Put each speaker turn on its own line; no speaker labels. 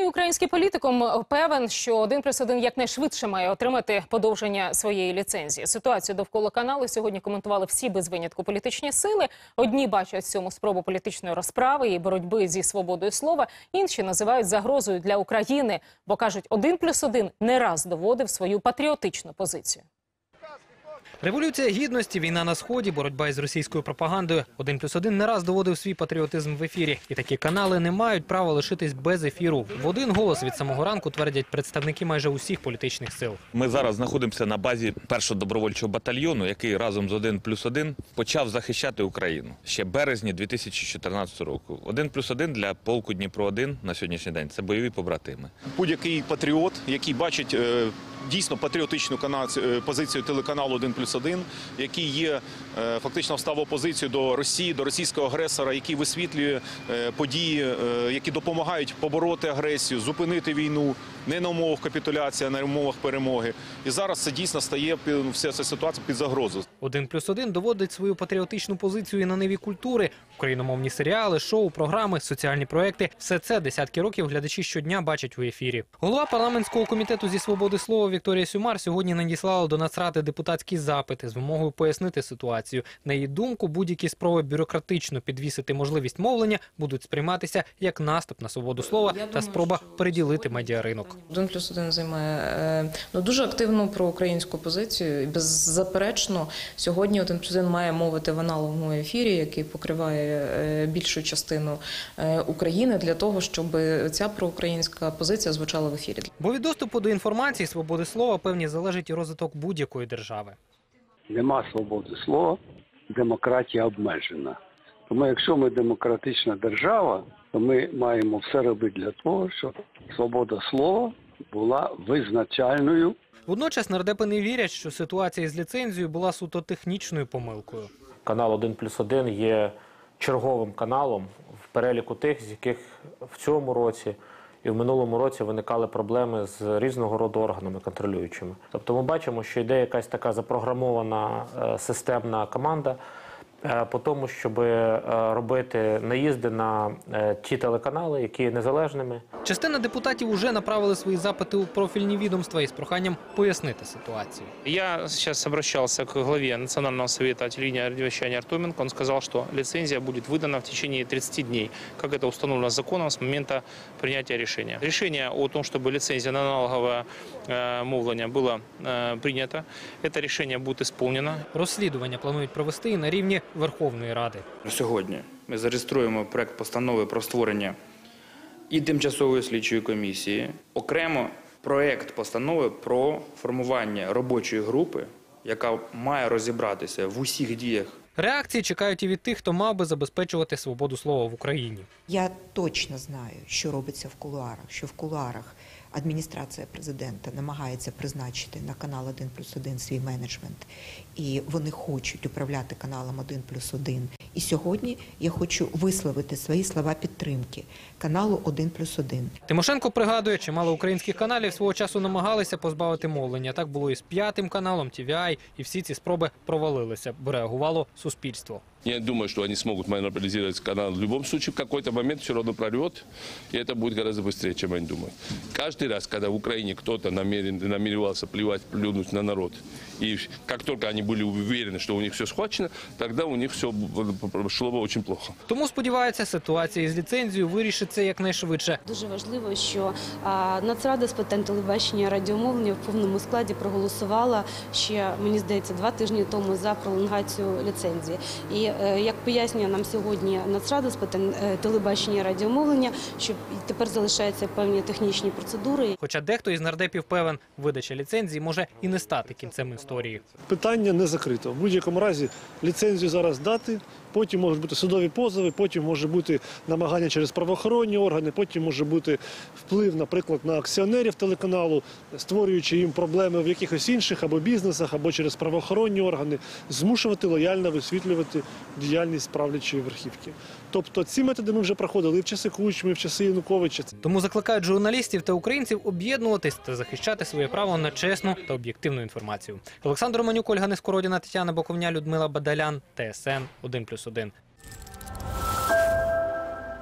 Ну і український політикум певен, що один плюс один якнайшвидше має отримати подовження своєї ліцензії. Ситуацію довкола каналу сьогодні коментували всі без винятку політичні сили. Одні бачать в цьому спробу політичної розправи і боротьби зі свободою слова. Інші називають загрозою для України, бо кажуть, один плюс один не раз доводив свою патріотичну позицію.
Революція гідності, війна на сході, боротьба із російською пропагандою. Один плюс один не раз доводив свій патріотизм в ефірі, і такі канали не мають права лишитись без ефіру. В один голос від самого ранку твердять представники майже усіх політичних сил.
Ми зараз знаходимося на базі першого добровольчого батальйону, який разом з 1 плюс 1 почав захищати Україну ще березні 2014 року. 1 плюс 1 для полку Дніпро 1 на сьогоднішній день це бойові побратими.
будь-який патріот, який бачить е, дійсно патріотичну е, позицію телеканалу 1 плюс 1, який є е, фактично встав опозицію до Росії, до російського агресора, який висвітлює е, події, які допомагають побороти агресію, зупинити війну не на умовах капітуляції, а на умовах перемоги. І зараз це дійсно стає вся ця ситуація під загрозу.
Один плюс один доводить свою патріотичну позицію і на ниві культури. Україномовні серіали, шоу, програми, соціальні проекти – все це десятки років глядачі щодня бачать у ефірі. Голова парламентського комітету зі свободи слова Вікторія Сюмар сьогодні надіслала до Нацради депутатські запити з вимогою пояснити ситуацію. На її думку, будь-які спроби бюрократично підвісити можливість мовлення будуть сприйматися як наступ на свободу слова та спроба переділити медіаринок.
Один плюс один займає е, ну дуже активну проукраїнську позицію. І беззаперечно сьогодні один плюс один має мовити в аналоговому ефірі, який покриває е, більшу частину е, України для того, щоб ця проукраїнська позиція звучала в ефірі.
Бо від доступу до інформації, свободи слова, певні залежить і розвиток будь-якої держави.
нема свободи слова, демократія обмежена. Тому якщо ми демократична держава, то ми маємо все робити для того, щоб свобода слова була визначальною
Водночас нардепи не вірять, що ситуація з ліцензією була суто технічною помилкою.
Канал 1 плюс 1 є черговим каналом в переліку тих, з яких в цьому році і в минулому році виникали проблеми з різного роду органами контролюючими. Тобто ми бачимо, що йде якась така запрограмована е, системна команда по тому, щоб е, робити наїзди на е, ті телеканали, які є незалежними,
Частина депутатів уже направили свої запити у профільні відомства із проханням пояснити ситуацію.
Я сейчас обращался к главе Национального совета телевидения и радиовещания Артеменко. Он сказал, что лицензия будет выдана в течение 30 дней, как это установлено законом с момента принятия решения. Решение о том, чтобы лицензия на аналоговое э, мовлення было э, принято, это решение будет исполнено.
Розслідування планують провести і на рівні Верховної Ради.
Сьогодні ми зареєструємо проект постанови про створення і тимчасової слідчої комісії. Окремо проект постанови про формування робочої групи, яка має розібратися в усіх діях
Реакції чекають і від тих, хто мав би забезпечувати свободу слова в Україні.
Я точно знаю, що робиться в кулуарах, що в кулуарах адміністрація президента намагається призначити на канал 1 плюс 1 свій менеджмент, і вони хочуть управляти каналом 1 плюс 1. І сьогодні я хочу висловити свої слова підтримки каналу 1 плюс 1.
Тимошенко пригадує, чимало українських каналів свого часу намагалися позбавити мовлення. Так було і з п'ятим каналом, TVI, і всі ці спроби провалилися, бо реагувало суспільство.
Я думаю, что они смогут монополизировать канал. В любом случае, в какой-то момент все равно прорвет, и это будет гораздо быстрее, чем они думают. Каждый раз, когда в Украине кто-то намерен, намеревался плевать, плюнуть на народ, и как только они были уверены, что у них все схвачено, тогда у них все шло бы очень плохо.
Тому сподіваються, ситуація із ліцензією вирішиться якнайшвидше.
Дуже важливо, що а, Нацрада з питань телебачення і радіомовлення в повному складі проголосувала ще, мені здається, два тижні тому за пролонгацію ліцензії. І е, як пояснює нам сьогодні Нацрада з питань е, телебачення і радіомовлення, що тепер залишаються певні технічні процедури.
Хоча дехто із нардепів певен, видача ліцензії може і не стати кінцем історії.
Питання не закрито. В будь-якому разі ліцензію зараз дати, потім можуть бути судові позови, потім може бути намагання через правоохоронні органи, потім може бути вплив, наприклад, на акціонерів телеканалу, створюючи їм проблеми в якихось інших або бізнесах, або через правоохоронні органи, змушувати лояльно висвітлювати діяльність правлячої верхівки. Тобто ці методи ми вже проходили в часи Кучми, в часи Януковича.
Тому закликають журналістів та українців об'єднуватись та захищати своє право на чесну та об'єктивну інформацію. Олександр Манюк, Ольга Нескородіна, Тетяна Боковня, Людмила Бадалян, ТСН 1+,1.